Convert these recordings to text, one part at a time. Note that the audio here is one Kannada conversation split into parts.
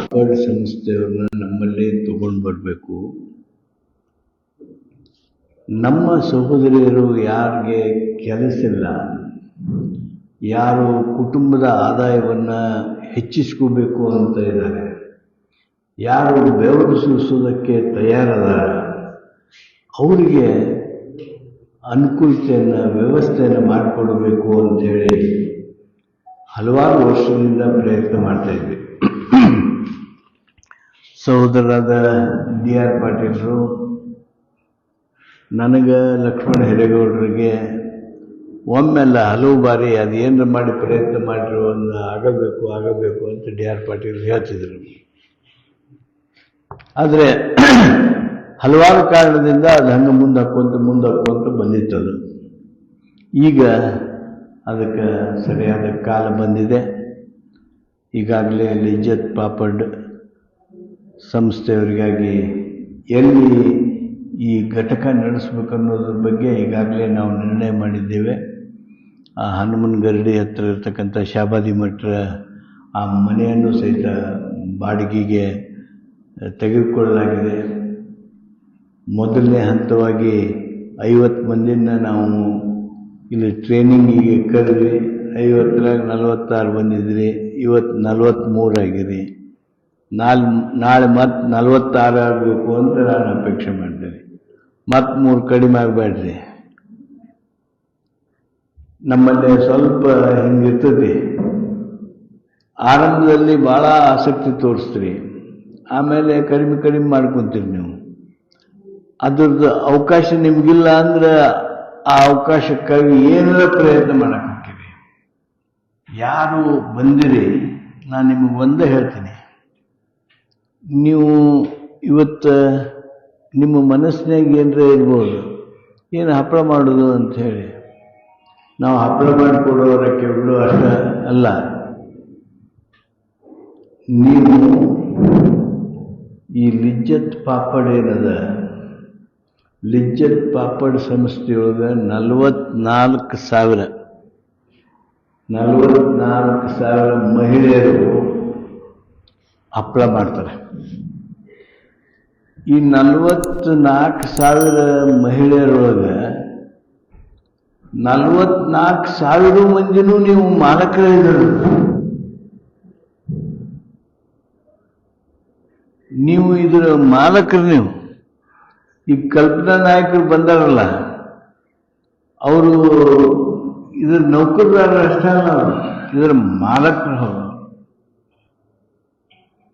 ವ್ಯಾಪಾರ ಸಂಸ್ಥೆಯವ್ರನ್ನ ನಮ್ಮಲ್ಲೇ ತಗೊಂಡು ಬರಬೇಕು. ನಮ್ಮ ಸಹೋದರಿಯರು ಯಾರಿಗೆ ಕೆಲಸ ಇಲ್ಲ ಯಾರು ಕುಟುಂಬದ ಆದಾಯವನ್ನು ಹೆಚ್ಚಿಸ್ಕೋಬೇಕು ಅಂತ ಇದ್ದಾರೆ. ಯಾರು ಬೆವರು ಸೂಸೋದಕ್ಕೆ ತಯಾರದಾರ ಅವರಿಗೆ ಅನುಕೂಲತೆಯನ್ನು, ವ್ಯವಸ್ಥೆಯನ್ನು ಮಾಡಿಕೊಡಬೇಕು ಅಂತೇಳಿ ಹಲವಾರು ವರ್ಷದಿಂದ ಪ್ರಯತ್ನ ಮಾಡ್ತಾ ಇದ್ವಿ. ಸಹೋದರರಾದ ಡಿ ಆರ್ ಪಾಟೀಲರು, ನನಗೆ ಲಕ್ಷ್ಮಣ ಹಿರೇಗೌಡರಿಗೆ ಒಮ್ಮೆಲ್ಲ ಹಲವು ಬಾರಿ ಅದೇನು ಮಾಡಿ ಪ್ರಯತ್ನ ಮಾಡಿರೋ ಒಂದು ಆಗಬೇಕು ಆಗಬೇಕು ಅಂತ ಡಿ ಆರ್ ಪಾಟೀಲ್ ಹೇಳ್ತಿದ್ರು. ಆದರೆ ಹಲವಾರು ಕಾರಣದಿಂದ ಅದು ಹಂಗೆ ಮುಂದೆ ಹಾಕ್ಕೊಂತ ಮುಂದೆ ಹಾಕ್ಕೊಂತ ಬಂದಿತ್ತದು ಈಗ ಅದಕ್ಕೆ ಸರಿಯಾದ ಕಾಲ ಬಂದಿದೆ. ಈಗಾಗಲೇ ಲಿಜ್ಜತ್ ಪಾಪಡ್ ಸಂಸ್ಥೆಯವರಿಗಾಗಿ ಎಲ್ಲಿ ಈ ಘಟಕ ನಡೆಸ್ಬೇಕು ಅನ್ನೋದ್ರ ಬಗ್ಗೆ ಈಗಾಗಲೇ ನಾವು ನಿರ್ಣಯ ಮಾಡಿದ್ದೇವೆ. ಆ ಹನುಮನ್ ಗರಡಿ ಹತ್ರ ಇರ್ತಕ್ಕಂಥ ಶಾಬಾದಿ ಮಠ, ಆ ಮನೆಯನ್ನು ಸಹಿತ ಬಾಡಿಗೆಗೆ ತೆಗೆದುಕೊಳ್ಳಲಾಗಿದೆ. ಮೊದಲನೇ ಹಂತವಾಗಿ ಐವತ್ತು ಮಂದಿನ ನಾವು ಇಲ್ಲಿ ಟ್ರೈನಿಂಗಿಗೆ ಕರೆದ್ವಿ. ಐವತ್ತರಾಗ ನಲವತ್ತಾರು ಬಂದಿದ್ರಿ, ಇವತ್ತು ನಲವತ್ತ್ಮೂರು ಆಗಿರಿ ನಾಲ್, ನಾಳೆ ಮತ್ತೆ ನಲ್ವತ್ತಾರು ಆಗಬೇಕು ಅಂತ ನಾನು ಅಪೇಕ್ಷೆ ಮಾಡ್ತೇನೆ. ಮತ್ತೆ ಮೂರು ಕಡಿಮೆ ಆಗಬೇಡ್ರಿ. ನಮ್ಮಲ್ಲಿ ಸ್ವಲ್ಪ ಹಿಂಗಿರ್ತದೆ. ಆರಂಭದಲ್ಲಿ ಭಾಳ ಆಸಕ್ತಿ ತೋರಿಸ್ತೀರಿ. ಆಮೇಲೆ ಕಡಿಮೆ ಕಡಿಮೆ ಮಾಡ್ಕೊತೀರಿ ನೀವು. ಅದ್ರದ್ದು ಅವಕಾಶ ನಿಮಗಿಲ್ಲ ಅಂದ್ರೆ ಆ ಅವಕಾಶಕ್ಕಾಗಿ ಏನೆಲ್ಲ ಪ್ರಯತ್ನ ಮಾಡಕ್ಕೆ ಯಾರು ಬಂದಿರಿ, ನಾನು ನಿಮಗೆ ಒಂದೇ ಹೇಳ್ತೀನಿ. ನೀವು ಇವತ್ತು ನಿಮ್ಮ ಮನಸ್ಸಿನಾಗ ಏನರ ಇರ್ಬೋದು, ಏನು ಹಪ್ಪಳ ಮಾಡೋದು ಅಂತ ಹೇಳಿ. ನಾವು ಹಪ್ಪಳ ಮಾಡಿಕೊಡೋರ ಕೇಳು ಅಷ್ಟ ಅಲ್ಲ. ನೀವು ಈ ಲಿಜ್ಜತ್ ಪಾಪಡ್ ಏನದ? ಲಿಜ್ಜತ್ ಪಾಪಡ್ ಸಂಸ್ಥೆಯೊಳಗೆ ನಲವತ್ನಾಲ್ಕು ಸಾವಿರ. ನಲವತ್ನಾಲ್ಕು ಸಾವಿರ ಮಹಿಳೆಯರು ಹಪ್ಪಳ ಮಾಡ್ತಾರೆ. ಈ ನಲವತ್ನಾಲ್ಕು ಸಾವಿರ ಮಹಿಳೆಯರೊಳಗೆ ನಲವತ್ನಾಲ್ಕು ಸಾವಿರ ಮಂದಿನೂ ನೀವು ಮಾಲಕರಿದ್ದರು. ನೀವು ಇದರ ಮಾಲಕರು ನೀವು. ಈ ಕಲ್ಪನಾ ನಾಯಕರು ಬಂದಾರಲ್ಲ, ಅವರು ಇದ್ರ ನೌಕರದಾರರು ಅಷ್ಟೇ ಅಲ್ಲ ಅವರು. ಇದರ ಮಾಲಕರು ಅವರು.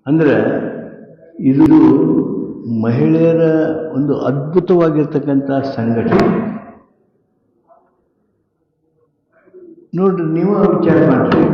ಅಂದ್ರೆ ಇದು ಮಹಿಳೆಯರ ಒಂದು ಅದ್ಭುತವಾಗಿರ್ತಕ್ಕಂಥ ಸಂಘಟನೆ. ನೋಡ್ರಿ ನೀವು ವಿಚಾರ ಮಾಡ್ರಿ.